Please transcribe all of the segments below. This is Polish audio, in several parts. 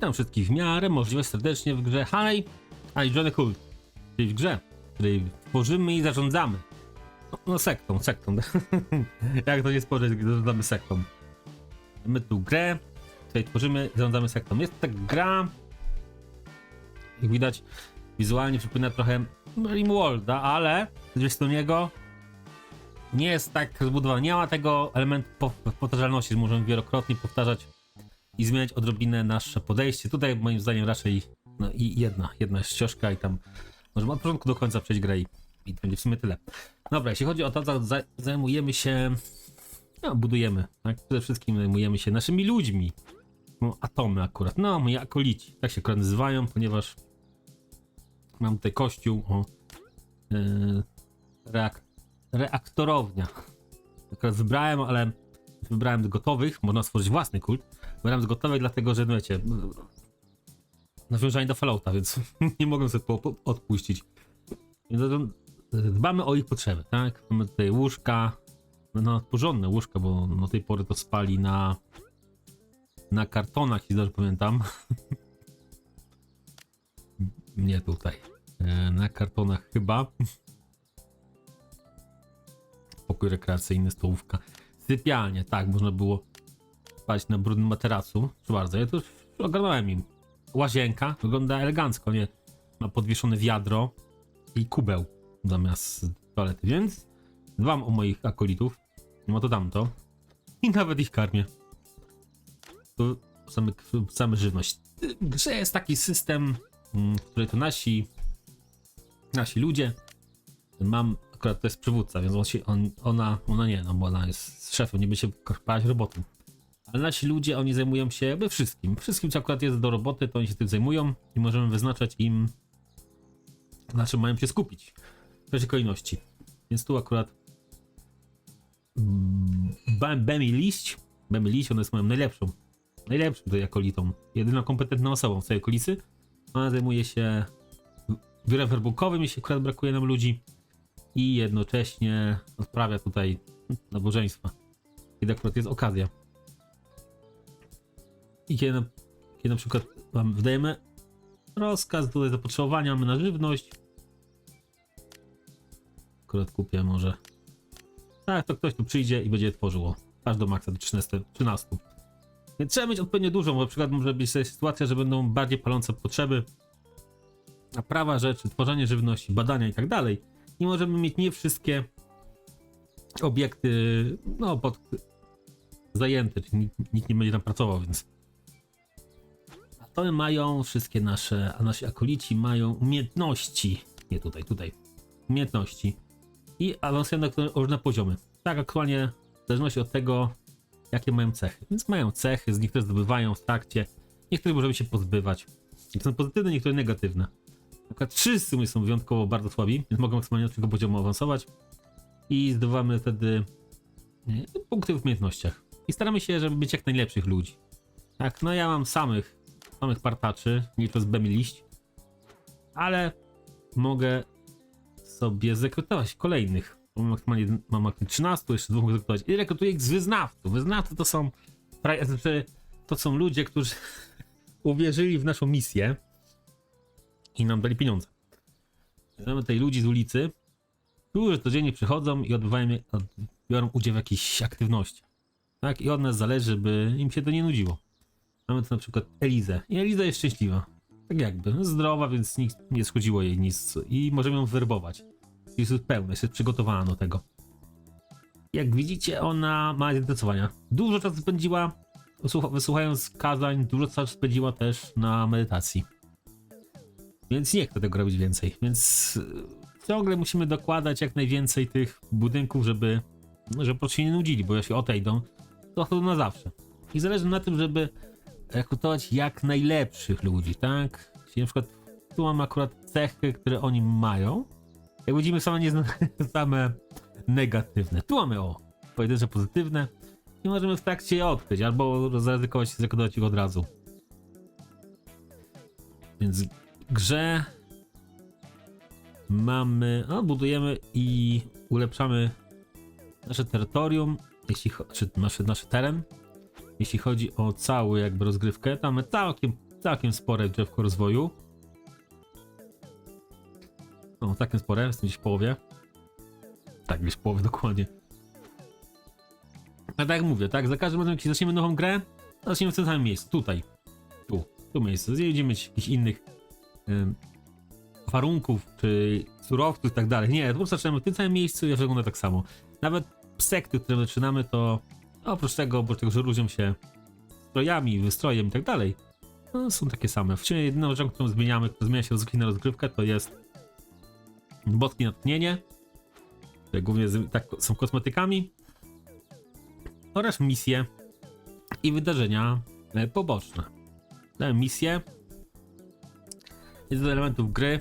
Witam wszystkich w miarę możliwe serdecznie w grze Honey i Johnny Cult, czyli w grze, której tworzymy i zarządzamy. No, no sektą, sektą. Jak to nie spojrzeć, gdy zarządzamy sektą. My tu grę, której tworzymy zarządzamy sektą. Jest tak gra, jak widać, wizualnie przypomina trochę Rimworlda, ale z do niego nie jest tak zbudowany. Nie ma tego elementu po- powtarzalności, że możemy wielokrotnie powtarzać i zmieniać odrobinę nasze podejście. Tutaj moim zdaniem raczej no i jedna, jedna ścieżka i tam możemy od początku do końca przejść grę i, i to będzie w sumie tyle. Dobra, jeśli chodzi o to, to za- zajmujemy się, no budujemy, tak? Przede wszystkim zajmujemy się naszymi ludźmi. No, atomy akurat, no moi akolici, tak się nazywają, ponieważ mam tutaj kościół, o, yy, reak reaktorownia. Akurat wybrałem, ale wybrałem gotowych, można stworzyć własny kult. Wybrałem z dlatego że, no wiecie, nawiązanie do Fallouta, więc nie mogę sobie po, odpuścić. To- dbamy o ich potrzeby, tak? Mamy tutaj łóżka, no, no porządne łóżka, bo do tej pory to spali na na kartonach, jeśli dobrze pamiętam. Nie tutaj. E, Na kartonach chyba. Pokój rekreacyjny, stołówka. Sypialnie, tak, można było spać na brudnym materacu. Proszę bardzo, ja to już ogarnąłem im. Łazienka, wygląda elegancko, nie? Ma podwieszone wiadro i kubeł zamiast toalety, więc dbam o moich akolitów. Ma to tamto. I nawet ich karmię. To same, żywność. Grze jest taki system, mm, w którym to nasi nasi ludzie. Mam, akurat to jest przywódca, więc on się, on, ona, ona nie, no bo ona jest szefem, nie będzie karpać robotą. Ale nasi ludzie, oni zajmują się jakby wszystkim. Wszystkim, co akurat jest do roboty, to oni się tym zajmują i możemy wyznaczać im, na czym mają się skupić. W pierwszej kolejności. Więc tu akurat mm, Bemi Liść, Bemi Liść, ona jest moją najlepszą, najlepszą tutaj akolitą, jedyną kompetentną osobą w całej okolicy. Ona zajmuje się biurem werbukowym, jeśli akurat brakuje nam ludzi i jednocześnie odprawia tutaj nabożeństwa, kiedy akurat jest okazja. I kiedy na, kiedy na przykład wydajemy rozkaz tutaj zapotrzebowania, mamy na żywność. Akurat kupię może. Tak, to ktoś tu przyjdzie i będzie tworzyło. Aż do maksa do 13. 13. Więc trzeba mieć odpowiednio dużo, bo na przykład może być sytuacja, że będą bardziej palące potrzeby naprawa rzeczy, tworzenie żywności, badania i tak dalej. I możemy mieć nie wszystkie obiekty no, pod, zajęte, czyli nikt, nikt nie będzie tam pracował, więc atomy mają wszystkie nasze, a nasi akolici mają umiejętności, nie tutaj, tutaj, umiejętności i awansują na różne poziomy. Tak aktualnie w zależności od tego, jakie mają cechy. Więc mają cechy, z niektóre zdobywają w trakcie, niektóre możemy się pozbywać. Niektóre są pozytywne, niektóre negatywne. Na przykład wszyscy są wyjątkowo bardzo słabi, więc mogą maksymalnie od tego poziomu awansować i zdobywamy wtedy e, punkty w umiejętnościach. I staramy się, żeby być jak najlepszych ludzi. Tak, no ja mam samych, samych partaczy, nie przez Bemi liść, ale mogę sobie zrekrutować kolejnych. Mam maksymalnie mam maksymalnie 13, jeszcze dwóch mogę zrekrutować. I rekrutuję ich z wyznawców. Wyznawcy to są, znaczy, to są ludzie, którzy uwierzyli w naszą misję i nam dali pieniądze. Mamy tutaj ludzi z ulicy, którzy codziennie przychodzą i odbywają, biorą udział w jakichś aktywnościach. Tak? I od nas zależy, by im się to nie nudziło. Mamy tu na przykład Elizę. I Eliza jest szczęśliwa. Tak jakby. Zdrowa, więc nic nie schodziło jej nic. I możemy ją werbować. Jest pełna, jest przygotowana do tego. Jak widzicie, ona ma zainteresowania. Dużo czasu spędziła wysłucha- wysłuchając kazań, dużo czasu spędziła też na medytacji. Więc nie chcę tego robić więcej. Więc y, ciągle musimy dokładać jak najwięcej tych budynków, żeby, żeby po prostu się nie nudzili, bo jeśli odejdą, to chodzą na zawsze. I zależy na tym, żeby rekrutować jak najlepszych ludzi, tak? Czyli na przykład tu mam akurat cechy, które oni mają. Jak widzimy, same, nie, same negatywne. Tu mamy o, pojedyncze pozytywne i możemy w trakcie je odkryć, albo zaryzykować i zrekrutować ich od razu. Więc grze mamy, no, budujemy i ulepszamy nasze terytorium, jeśli cho- czy nasz, nasz teren. Jeśli chodzi o całą jakby rozgrywkę, to mamy całkiem całkiem spore drzewko rozwoju. No, całkiem spore, jestem gdzieś w połowie. Tak, gdzieś w połowie dokładnie. A tak jak mówię, tak, za każdym razem, jak zaczniemy nową grę, zaczniemy w tym samym miejscu, tutaj. Tu, tu miejsce. Będziemy mieć jakichś innych warunków, czy surowców i tak dalej. Nie, po prostu zaczynamy w tym samym miejscu i wygląda tak samo. Nawet sekty, które zaczynamy, to oprócz tego, oprócz tego, że różnią się strojami, wystrojem i tak dalej, no, są takie same. W sumie jedyną rzeczą, którą zmieniamy, która zmienia się rozgrywki na rozgrywkę, to jest botki na tnienie, które głównie z, tak, są kosmetykami oraz misje i wydarzenia e, poboczne. Te misje jest do elementów gry.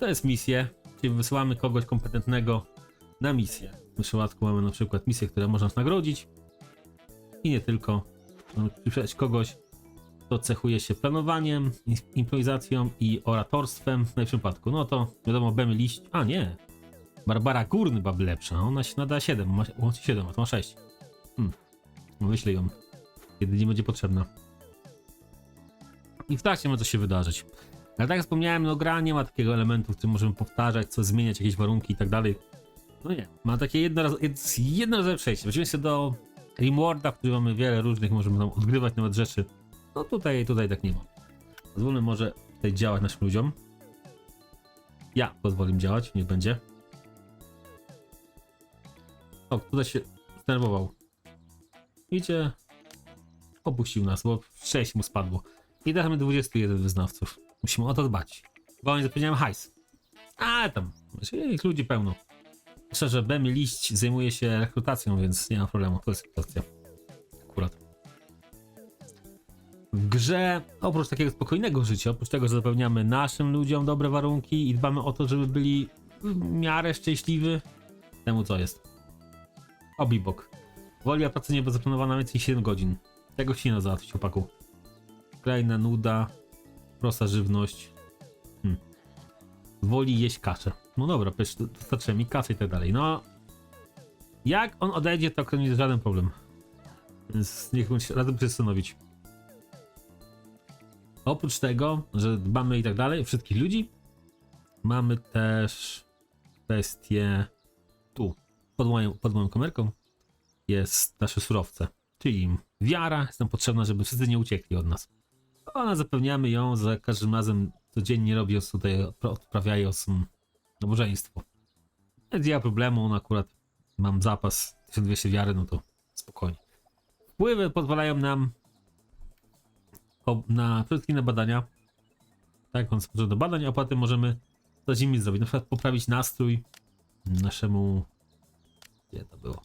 To jest misje, czyli wysyłamy kogoś kompetentnego na misję. W przypadku mamy na przykład misje, które można nagrodzić i nie tylko. Przyszedć kogoś, kto cechuje się planowaniem, im- improwizacją i oratorstwem. W najlepszym przypadku, no to wiadomo, Bemy liść. A nie, Barbara Górny byłaby lepsza. Ona się nada 7, ma łącznie 7, a to ma 6. Hmm. No ją, kiedy nie będzie potrzebna. I w trakcie może się wydarzyć. Ale tak jak wspomniałem, no gra nie ma takiego elementu, w którym możemy powtarzać, co zmieniać, jakieś warunki i tak dalej. No nie, ma takie jednoraz, jed- jednorazowe przejście. Weźmiemy się do Rimworlda, w którym mamy wiele różnych, możemy tam odgrywać nawet rzeczy. No tutaj, tutaj tak nie ma. Pozwólmy może tutaj działać naszym ludziom. Ja pozwolę im działać, niech będzie. O, tutaj się zdenerwował. Widzicie? Opuścił nas, bo 6 mu spadło. I mamy 21 wyznawców. Musimy o to dbać. Bo oni zapewniają hajs. A tam, ich ludzi pełno. Szczerze, Bemi Liść zajmuje się rekrutacją, więc nie ma problemu. To jest kwestia. Akurat. W grze, oprócz takiego spokojnego życia, oprócz tego, że zapewniamy naszym ludziom dobre warunki i dbamy o to, żeby byli w miarę szczęśliwi, temu co jest. Obibok. Wolia pracy nie była zaplanowana więcej niż 7 godzin. Tego się nie da załatwić, chłopaku. Krajna nuda, prosta żywność. Woli jeść kaszę. No dobra, przecież dostarczyłem mi kasę i tak dalej. No, jak on odejdzie, to nie jest żaden problem. Więc niech się razem zastanowić. Oprócz tego, że dbamy i tak dalej, wszystkich ludzi, mamy też kwestię tu, pod moją, pod moją kamerką jest nasze surowce, czyli wiara jest nam potrzebna, żeby wszyscy nie uciekli od nas. Ona zapewniamy ją za każdym razem codziennie robiąc tutaj, odprawiając mm, nabożeństwo. Więc ma problemu, on akurat mam zapas 1200 wiary, no to spokojnie. Wpływy pozwalają nam na przede wszystkim na badania. Tak, on do badań, potem możemy coś innym zrobić. Na przykład poprawić nastrój naszemu. Gdzie to było?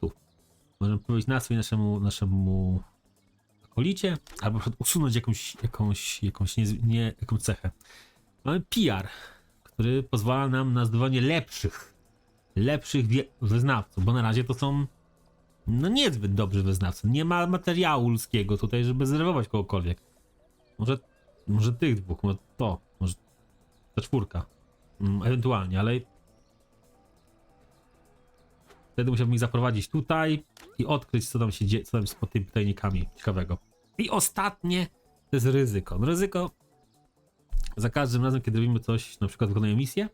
Tu. Możemy poprawić nastrój naszemu, naszemu akolicie, albo usunąć jakąś, jakąś, jakąś, nie, nie, cechę. Mamy PR, który pozwala nam na zdobywanie lepszych, lepszych wyznawców, bo na razie to są no niezbyt dobrzy wyznawcy. Nie ma materiału ludzkiego tutaj, żeby zrezerwować kogokolwiek. Może, może tych dwóch, może to, może ta czwórka. Mm, ewentualnie, ale wtedy musiałbym ich zaprowadzić tutaj i odkryć, co tam się dzieje, co tam jest pod tymi tajnikami ciekawego. I ostatnie to jest ryzyko. No ryzyko za każdym razem, kiedy robimy coś, na przykład wykonujemy misję,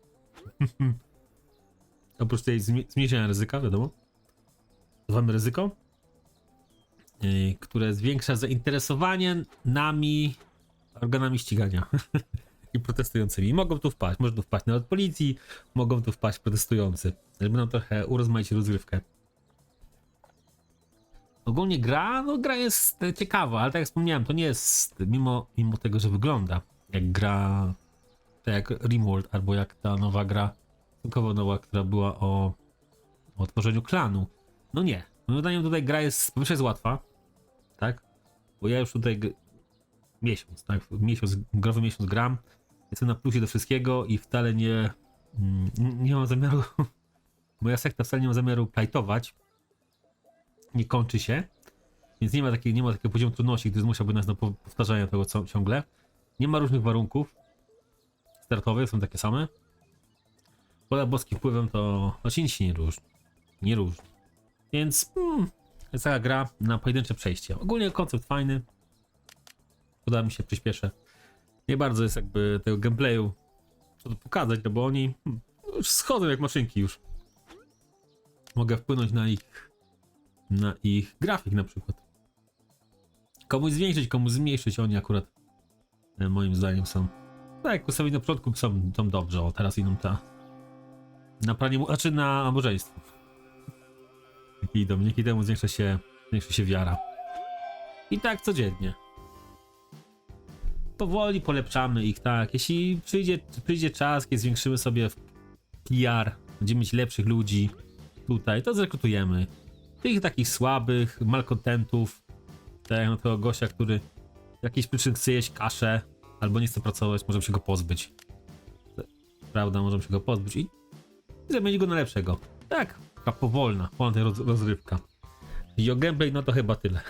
oprócz tej zmniejszenia ryzyka, wiadomo, mamy ryzyko, yy, które zwiększa zainteresowanie nami organami ścigania i protestującymi. Mogą tu wpaść, może tu wpaść nawet policji, mogą tu wpaść protestujący, żeby nam trochę urozmaicić rozgrywkę. Ogólnie gra, no gra jest e, ciekawa, ale tak jak wspomniałem, to nie jest, mimo, mimo tego, że wygląda jak gra, tak jak Rimworld, albo jak ta nowa gra, stosunkowo nowa, która była o, o tworzeniu klanu. No nie. Moim zdaniem tutaj gra jest, po jest łatwa, tak? Bo ja już tutaj miesiąc, tak? Miesiąc, growy miesiąc gram. Jestem na plusie do wszystkiego i wcale nie, mm, nie mam zamiaru, moja sekta wcale nie ma zamiaru plajtować. Nie kończy się. Więc nie ma, takiej, nie ma takiego poziomu trudności, który musiałby nas do po- powtarzania tego ciągle. Nie ma różnych warunków startowych, są takie same. Poza boskim wpływem to znaczy się nie różni. Nie różni. Więc mm, jest taka gra na pojedyncze przejście. Ogólnie koncept fajny. Poda mi się, przyspieszę. Nie bardzo jest jakby tego gameplayu co pokazać, no bo oni hmm, już schodzą jak maszynki już. Mogę wpłynąć na ich na ich grafik na przykład. Komuś zwiększyć, komuś zmniejszyć, oni akurat e, moim zdaniem są tak, jak ustawili na początku są, są dobrze, o teraz idą ta na pranie, mu- znaczy na małżeństwo. Idą, dzięki temu zwiększa się, zwiększa się wiara. I tak codziennie. Powoli polepszamy ich, tak. Jeśli przyjdzie, przyjdzie czas, kiedy zwiększymy sobie PR, będziemy mieć lepszych ludzi tutaj, to zrekrutujemy. Tych takich słabych, malkontentów, tak jak na tego gościa, który z jakiejś przyczyn chce jeść kaszę, albo nie chce pracować, możemy się go pozbyć. Prawda, możemy się go pozbyć i zamienić go na lepszego. Tak, taka powolna, powolna roz, rozrywka. I o gameplay, no to chyba tyle.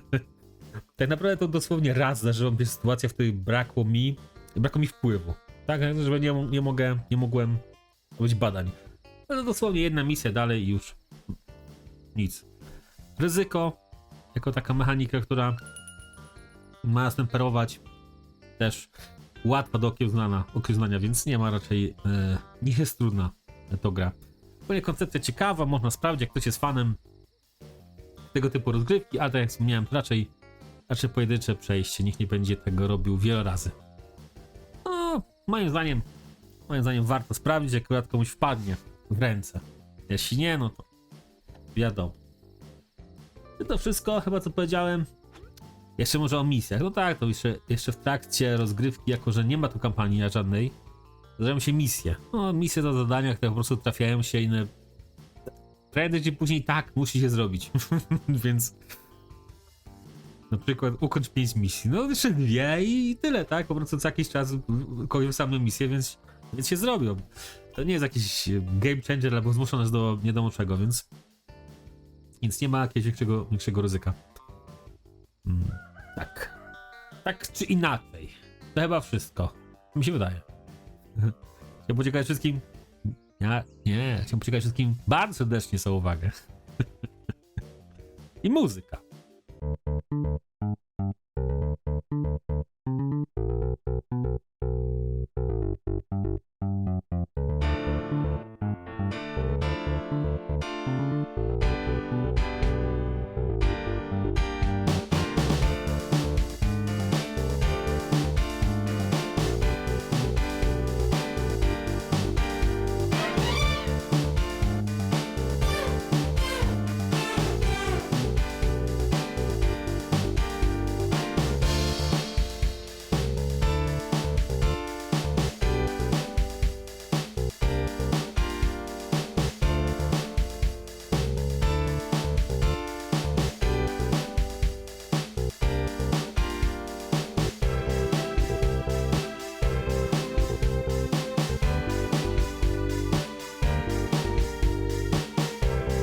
tak naprawdę to dosłownie raz zdarzyła się sytuacja, w której brakło mi, brakło mi wpływu. Tak, że nie, nie mogę, nie mogłem robić badań. Ale dosłownie jedna misja dalej i już nic. Ryzyko, jako taka mechanika, która ma stemperować, też łatwa do okiełznania, więc nie ma raczej, e, nie jest trudna to gra. Ogólnie koncepcja ciekawa, można sprawdzić, jak ktoś jest fanem tego typu rozgrywki, ale tak jak wspomniałem, raczej, raczej pojedyncze przejście, nikt nie będzie tego robił wiele razy. No, moim zdaniem, moim zdaniem warto sprawdzić, jak akurat komuś wpadnie w ręce. Jeśli nie, no to wiadomo. I to wszystko, chyba co powiedziałem. Jeszcze może o misjach. No tak, to jeszcze, jeszcze w trakcie rozgrywki, jako że nie ma tu kampanii żadnej, zdarzają się misje. No, misje za zadania, które po prostu trafiają się inne. Prędzej czy później tak musi się zrobić. Więc na przykład ukończ 5 misji. No jeszcze dwie i tyle, tak? Po prostu co jakiś czas kończą same misje, więc, więc się zrobią. To nie jest jakiś game changer albo zmuszą nas do nie wiadomo czego, więc więc nie ma jakiegoś większego, większego ryzyka. Mm, tak. Tak czy inaczej. To chyba wszystko. Mi się wydaje. Chciałbym podziękować wszystkim. Ja, nie, chciałbym podziękować wszystkim bardzo serdecznie za uwagę. I muzyka.